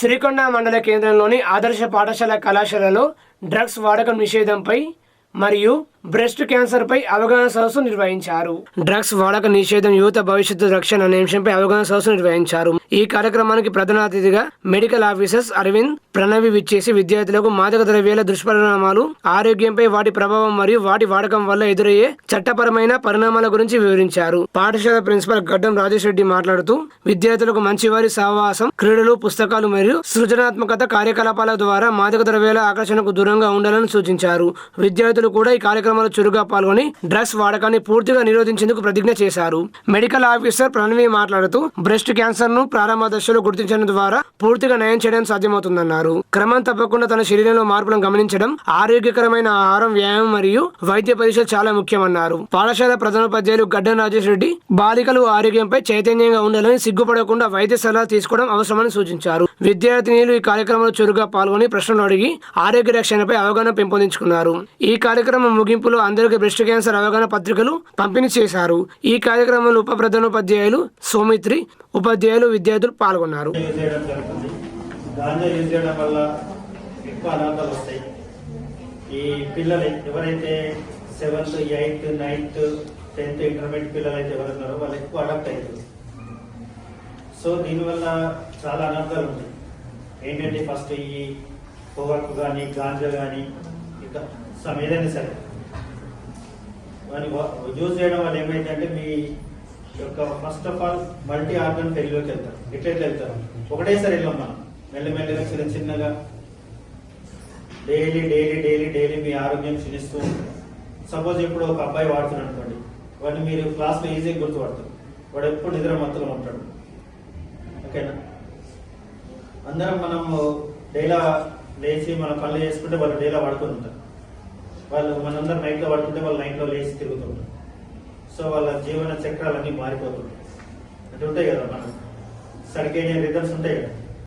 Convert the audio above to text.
సిరికొండ మండల కేంద్రంలోని ఆదర్శ పాఠశాల కళాశాలలో డ్రగ్స్ వాడకం నిషేధంపై మరియు బ్రెస్ట్ క్యాన్సర్ పై అవగాహన సదస్సు నిర్వహించారు. డ్రగ్స్ వాడక నిషేధం యువత భవిష్యత్తు రక్షణ అనే అంశంపై అవగాహన సదస్సు నిర్వహించారు. ఈ కార్యక్రమానికి ప్రధాన అతిథిగా మెడికల్ ఆఫీసర్స్ అరవింద్ ప్రణవి విచ్చేసి విద్యార్థులకు మాదక ద్రవ్యాల దుష్పరిణామాలు ఆరోగ్యంపై వాటి ప్రభావం మరియు వాటి వాడకం వల్ల ఎదురయ్యే చట్టపరమైన పరిణామాల గురించి వివరించారు. పాఠశాల ప్రిన్సిపల్ గడ్డం రాజేష్ రెడ్డి మాట్లాడుతూ విద్యార్థులకు మంచివారి సహవాసం క్రీడలు పుస్తకాలు మరియు సృజనాత్మకత కార్యకలాపాల ద్వారా మాదక ద్రవ్యాల ఆకర్షణకు దూరంగా ఉండాలని సూచించారు. విద్యార్థులు కూడా ఈ కార్యక్రమం కార్యక్రమంలో చురుగ్గా పాల్గొని డ్రగ్స్ వాడకాన్ని పూర్తిగా నిరోధించేందుకు ప్రతిజ్ఞ చేశారు. మెడికల్ ఆఫీసర్ ప్రణవి మాట్లాడుతూ బ్రెస్ట్ క్యాన్సర్ను ప్రారంభ దశలో గుర్తించడం ద్వారా పూర్తిగా నయం చేయడం సాధ్యమవుతుందన్నారు. క్రమం తప్పకుండా తన శరీరంలో మార్పులను గమనించడం ఆరోగ్యకరమైన ఆహారం వ్యాయామం మరియు వైద్య పరీక్షలు చాలా ముఖ్యమన్నారు. పాఠశాల ప్రధానోపాధ్యాయులు గడ్డ రాజేష్ రెడ్డి బాలికలు ఆరోగ్యంపై చైతన్యంగా ఉండాలని సిగ్గుపడకుండా వైద్య సలహా తీసుకోవడం అవసరమని సూచించారు. విద్యార్థినిలు ఈ కార్యక్రమంలో చురుగ్గా పాల్గొని ప్రశ్నలు అడిగి ఆరోగ్య రక్షణపై అవగాహన పెంపొందించుకున్నారు. ఈ కార్యక్రమం ముగింపులో అందరికీ బ్రెస్ట్ క్యాన్సర్ అవగాహన పత్రికలు పంపిణీ చేశారు. ఈ కార్యక్రమంలో ఉప ప్రధానోపాధ్యాయులు సౌమిత్రి ఉపాధ్యాయులు విద్యార్థులు పాల్గొన్నారు. ఈ పిల్లలు ఎవరైతే seventh eighth ninth tenth intermediate పిల్లలు అయితే ఎవరున్నారో వాళ్ళు ఎక్కువ అడాప్ట్ అవుతారు సో దీనివల్ల చాలా అనర్థాలు ఉంటాయి ఏంటంటే ఫస్ట్ ఈ పొగాకు కానీ గాంజా కానీ ఇంకా సమ్ ఏదైనా సరే. వాని యూజ్ చేయడం వల్ల ఏమైందంటే మీ యొక్క first of all multi organ ఫెయిల్లోకి వెళ్తారు ఎట్లయితే వెళ్తారు ఒకటేసారి వెళ్ళాం మనం. మెల్లమెల్లగా చిన్న చిన్నగా డైలీ డైలీ డైలీ డైలీ మీ ఆరోగ్యం క్షీణిస్తూ ఉంటుంది. సపోజ్ ఇప్పుడు ఒక అబ్బాయి వాడుతున్నాడు అనుకోండి వాడిని మీరు క్లాస్లో ఈజీగా గుర్తుపడతారు. వాడు ఎప్పుడు నిద్ర మత్తులో ఉంటాడు. ఓకేనా? అందరం మనం డైలా లేచి మన పనులు చేసుకుంటే వాళ్ళు డైలా పడుకొని ఉంటారు. వాళ్ళు మనందరం నైట్లో పడుతుంటే వాళ్ళు నైట్లో లేచి తిరుగుతుంటారు. సో వాళ్ళ జీవన చక్రాలన్నీ మారిపోతుంటాయి. అంటే ఉంటాయి కదా మనం సర్కేడియన్ రిజల్ట్స్ ఉంటాయి కదా.